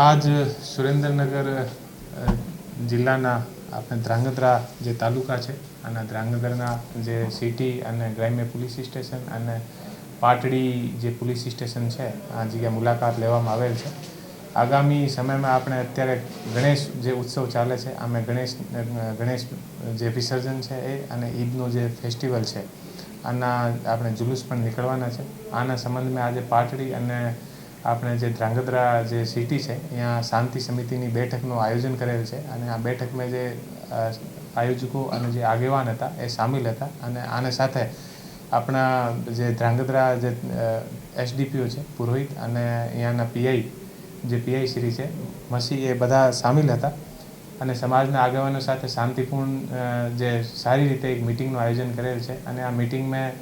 આજ સુરેન્દ્રનગર જિલ્લાના આપણે ધ્રાંગધ્રા જે તાલુકા છે અને ધ્રાંગધ્રના જે સિટી અને ગ્રામ્ય પોલીસ સ્ટેશન અને પાટડી જે પોલીસ સ્ટેશન છે, આ જગ્યા મુલાકાત લેવામાં આવેલ છે. આગામી સમયમાં આપણે અત્યારે ગણેશ જે ઉત્સવ ચાલે છે આમે ગણેશ ગણેશ જે વિસર્જન છે એ અને ઈદનો જે ફેસ્ટિવલ છે, આના આપણે જુલુસ પણ નીકળવાના છે. આના સંબંધમાં આજે પાટડી અને આપણે જે ધ્રાંગધ્રા જે સિટી છે ત્યાં શાંતિ સમિતિની બેઠકનું આયોજન કરેલ છે અને આ બેઠકમાં જે આયોજકો અને જે આગેવાન હતા એ સામેલ હતા અને આને સાથે આપણા જે ધ્રાંગધ્રા જે એસડીપીઓ છે, પુરોહિત અને અહીંયાના પીઆઈ જે પીઆઈ શ્રી છે મસી એ બધા સામેલ હતા અને સમાજના આગેવાનો સાથે શાંતિપૂર્ણ જે સારી રીતે એક મિટિંગનું આયોજન કરેલ છે અને આ મિટિંગમાં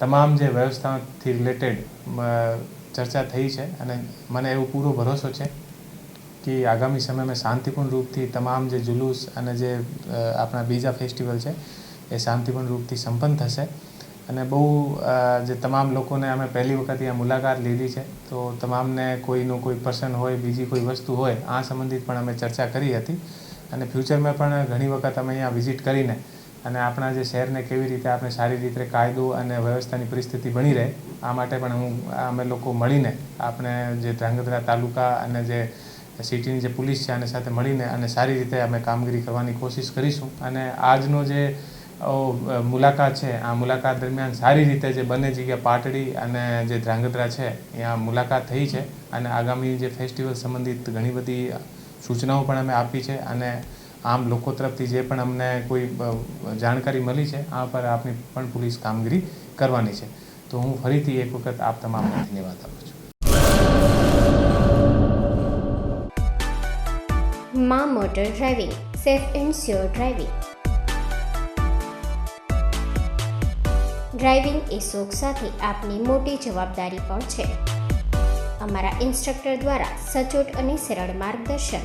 તમામ જે વ્યવસ્થાથી રિલેટેડ ચર્ચા થઈ છે અને મને એવો પૂરો ભરોસો છે કે આગામી સમયમાં શાંતિપૂર્ણ રૂપથી તમામ જે જુલુસ અને જે આપણા બીજા ફેસ્ટિવલ છે, એ શાંતિપૂર્ણ રૂપથી સંપન્ન થશે. અને બહુ જે તમામ લોકોને અમે પહેલી વખત ત્યાં મુલાકાત લીધી છે, તો તમામને કોઈનું કોઈ પર્સન હોય, બીજી કોઈ વસ્તુ હોય, આ સંબંધિત પણ અમે ચર્ચા કરી હતી. અને ફ્યુચરમાં પણ ઘણી વખત અમે અહીંયા વિઝિટ કરીને અને આપણા જે શહેરને કેવી રીતે આપણે સારી રીતે કાયદો અને વ્યવસ્થાની પરિસ્થિતિ બની રહે, આ માટે પણ હું, અમે લોકો મળીને આપણે જે ધ્રાંગધ્રા તાલુકા અને જે સિટીની જે પોલીસ છે આને સાથે મળીને અને સારી રીતે અમે કામગીરી કરવાની કોશિશ કરીશું. અને આજનો જે મુલાકાત છે, આ મુલાકાત દરમિયાન સારી રીતે જે બંને જગ્યા પાટડી અને જે ધ્રાંગધ્રા છે, ત્યાં મુલાકાત થઈ છે. અને આગામી જે ફેસ્ટિવલ સંબંધિત ઘણી બધી સૂચનાઓ પણ અમે આપી છે. અને આમ લોકો તરફથી જે પણ અમને કોઈ જાણકારી મળી છે, આ પર આપની પણ પોલીસ કામગીરી કરવાની છે. તો હું ફરીથી એક વખત આપ તમામને ધન્યવાદ આપું છું. મા motor driving, safe and sure driving. Driving એ શોખ સાથે આપની મોટી જવાબદારી પણ છે. અમારા ઇન્સ્ટ્રક્ટર દ્વારા સચોટ અને સરળ માર્ગદર્શન.